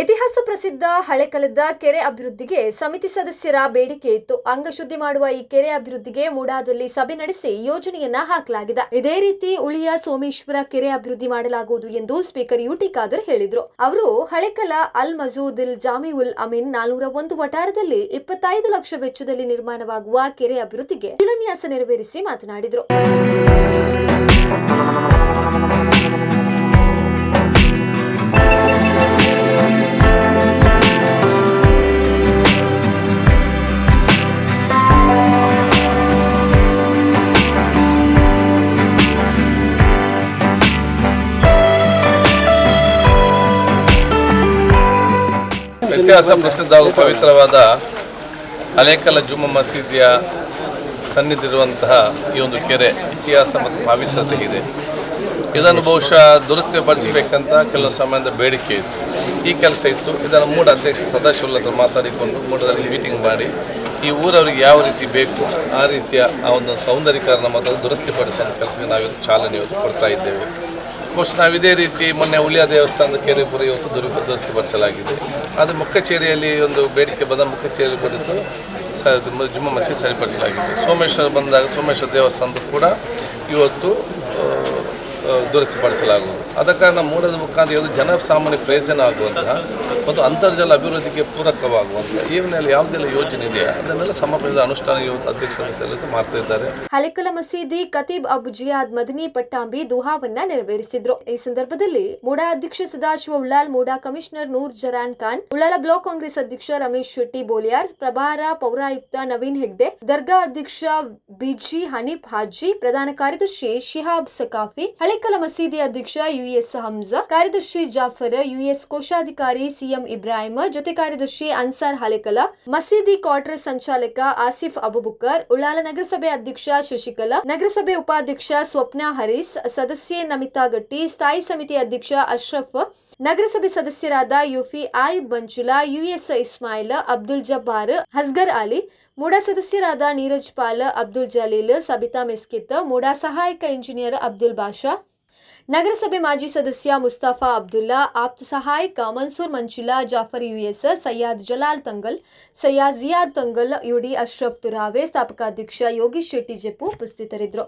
ಇತಿಹಾಸ ಪ್ರಸಿದ್ಧ ಹಳೆಕಲದ ಕೆರೆ ಅಭಿವೃದ್ಧಿಗೆ ಸಮಿತಿ ಸದಸ್ಯರ ಬೇಡಿಕೆ ಇತ್ತು. ಅಂಗಶುದ್ಧಿ ಮಾಡುವ ಈ ಕೆರೆ ಅಭಿವೃದ್ಧಿಗೆ ಮೂಡಾದಲ್ಲಿ ಸಭೆ ನಡೆಸಿ ಯೋಜನೆಯನ್ನ ಹಾಕಲಾಗಿದೆ. ಇದೇ ರೀತಿ ಉಳಿಯ ಸೋಮೇಶ್ವರ ಕೆರೆ ಅಭಿವೃದ್ಧಿ ಮಾಡಲಾಗುವುದು ಎಂದು ಸ್ಪೀಕರ್ ಯುಟಿ ಖಾದರ್ ಹೇಳಿದ್ರು. ಅವರು ಹಳೆಕಲ ಅಲ್ ಮಜೂದಿಲ್ ಉಲ್ ಅಮೀನ್ ನಾನೂರ ಒಂದು ವಟಾರದಲ್ಲಿ ಇಪ್ಪತ್ತೈದು ಲಕ್ಷ ವೆಚ್ಚದಲ್ಲಿ ನಿರ್ಮಾಣವಾಗುವ ಕೆರೆ ಅಭಿವೃದ್ಧಿಗೆ ಶಿಲಾನ್ಯಾಸ ನೆರವೇರಿಸಿ ಮಾತನಾಡಿದರು. ಇತಿಹಾಸ ಪ್ರಸಿದ್ಧ ಹಾಗೂ ಪವಿತ್ರವಾದ ಅಲೇಕಲ ಜುಮ್ಮ ಮಸೀದಿಯ ಸನ್ನಿಧಿರುವಂತಹ ಈ ಒಂದು ಕೆರೆ ಇತಿಹಾಸ ಮತ್ತು ಪಾವಿತ್ರತೆ ಇದೆ. ಇದನ್ನು ಬಹುಶಃ ದುರಸ್ತಿಪಡಿಸಬೇಕಂತ ಕೆಲವು ಸಮಯದ ಬೇಡಿಕೆ ಇತ್ತು. ಈ ಕೆಲಸ ಇತ್ತು. ಇದನ್ನು ಮೂಡ ಅಧ್ಯಕ್ಷ ಸದಾಶಿವಲ್ಲತ್ರ ಮಾತಾಡಿಕೊಂಡು ಮೂಡದಲ್ಲಿ ಮೀಟಿಂಗ್ ಮಾಡಿ ಈ ಊರವರಿಗೆ ಯಾವ ರೀತಿ ಬೇಕು, ಆ ರೀತಿಯ ಆ ಒಂದು ಸೌಂದರ್ಯೀಕರಣ ಮತ್ತು ದುರಸ್ತಿಪಡಿಸುವಂಥ ಕೆಲಸಕ್ಕೆ ನಾವಿವತ್ತು ಚಾಲನೆ ಇವತ್ತು ಕೊಡ್ತಾ ಇದ್ದೇವೆ. ಬಹುಶಃ ನಾವು ಇದೇ ರೀತಿ ಮೊನ್ನೆ ಉಳಿಯ ದೇವಸ್ಥಾನದ ಕೆರೆ ಪುರ ಇವತ್ತು ದುರು ದುರಸ್ತಿಪಡಿಸಲಾಗಿದೆ ಅದು ಮುಖಚೇರಿಯಲ್ಲಿ ಒಂದು ಬೇಡಿಕೆ ಬಂದ ಮುಖಚೇರಿ ಬಂದಿದ್ದು ಜುಮ್ಮ- ಮಸೀದಿ ಸರಿಪಡಿಸಲಾಗಿದೆ. ಸೋಮೇಶ್ವರ ಬಂದಾಗ ಸೋಮೇಶ್ವರ ದೇವಸ್ಥಾನದ ಕೂಡ ಇವತ್ತು ದುರಸ್ತಿಪಡಿಸಲಾಗುವುದು ಆದ ಕಾರಣ ಮೂಡದ ಮುಖಾಂತರ ಇದು ಜನಸಾಮಾನ್ಯ ಪ್ರಯೋಜನ ಆಗುವಂತಹ ಮತ್ತು ಅಂತರ್ಜಲ ಅಭಿವೃದ್ಧಿಗೆ ಪೂರಕವಾಗುವಂತಹ ಈ ಮೇಲೆ ಯಾವುದೆಲ್ಲ ಯೋಜನೆ ಇದೆ, ಅದನ್ನೆಲ್ಲ ಸಮರ್ಪಣದ ಅನುಷ್ಠಾನ ಅಧ್ಯಕ್ಷ ಸದಸ್ಯರು ಮಾಡ್ತಾ ಇದ್ದಾರೆ. ಹಲಿಕಲ ಮಸೀದಿ ಕತೀಬ್ ಅಬು ಜಿಯಾದ್ ಮದನಿ ಪಟ್ಟಾಂಬಿ ದುಹಾವನ್ನ ನೆರವೇರಿಸಿದ್ರು. ಈ ಸಂದರ್ಭದಲ್ಲಿ ಮೂಡಾ ಅಧ್ಯಕ್ಷ Sadashiva Ullal, MUDA commissioner Noor Jaran Khan, Ullal block Congress ಅಧ್ಯಕ್ಷ ರಮೇಶ್ ಶೆಟ್ಟಿ ಬೋಲಿಯಾರ್, ಪ್ರಭಾರ ಪೌರಾಯುಕ್ತ ನವೀನ್ ಹೆಗ್ಡೆ, ದರ್ಗಾ ಅಧ್ಯಕ್ಷ ಬಿಜಿ ಹನೀಫ್ ಹಾಜಿ, ಪ್ರಧಾನ ಕಾರ್ಯದರ್ಶಿ ಶಿಹಾಬ್ ಸಕಾಫಿ ಹಳೆಕಲ ಮಸೀದಿ ಅಧ್ಯಕ್ಷ ಯುಎಸ್ ಹಮ್ಜಾ ಕಾರ್ಯದರ್ಶಿ ಜಾಫರ್ ಯುಎಸ್ ಕೋಶಾಧಿಕಾರಿ ಸಿಎಂ ಇಬ್ರಾಹಿಂ ಜೊತೆ ಕಾರ್ಯದರ್ಶಿ ಅನ್ಸಾರ್ ಹಲೆಕಲ ಮಸೀದಿ ಕ್ವಾರ್ಟರ್ ಸಂಚಾಲಕ ಆಸಿಫ್ ಅಬುಬುಕರ್ ಉಳ್ಳಾಲ ನಗರಸಭೆ ಅಧ್ಯಕ್ಷ ಶಶಿಕಲಾ ನಗರಸಭೆ ಉಪಾಧ್ಯಕ್ಷ ಸ್ವಪ್ನ ಹರೀಸ್ ಸದಸ್ಯೆ ನಮಿತಾ ಗಟ್ಟಿ ಸ್ಥಾಯಿ ಸಮಿತಿ ಅಧ್ಯಕ್ಷ ಅಶ್ರಫ್ ನಗರಸಭೆ ಸದಸ್ಯರಾದ ಯುಫಿ ಆಯುಬ್ ಮಂಜುಲಾ ಯುಎಸ್ ಇಸ್ಮಾಯಿಲ್ ಅಬ್ದುಲ್ ಜಬ್ಬಾರ್ ಹಸ್ಗರ್ ಅಲಿ ಮೂಡಾ ಸದಸ್ಯರಾದ ನೀರಜ್ ಪಾಲ್ ಅಬ್ದುಲ್ ಜಲೀಲ್ ಸಬಿತಾ ಮೆಸ್ಕಿತ್ ಮೂಡಾ ಸಹಾಯಕ ಇಂಜಿನಿಯರ್ ಅಬ್ದುಲ್ ಬಾಷಾ ನಗರಸಭೆ ಮಾಜಿ ಸದಸ್ಯ ಮುಸ್ತಾಫಾ ಅಬ್ದುಲ್ಲಾ, ಆಪ್ತ ಸಹಾಯಕ ಮನ್ಸೂರ್ ಮಂಚುಲಾ ಜಾಫರ್ ಯುಎಸ್ ಸಯ್ಯಾದ್ ಜಲಾಲ್ ತಂಗಲ್ ಸಯ್ಯಾದ್ ಜಿಯಾದ್ ತಂಗಲ್ ಯುಡಿ ಅಶ್ರಫ್ ತುರಾವೆ, ಸ್ಥಾಪಕಾಧ್ಯಕ್ಷ ಯೋಗೀಶ್ ಶೆಟ್ಟಿ ಜೆಪ್ಪು ಉಪಸ್ಥಿತರಿದ್ದರು.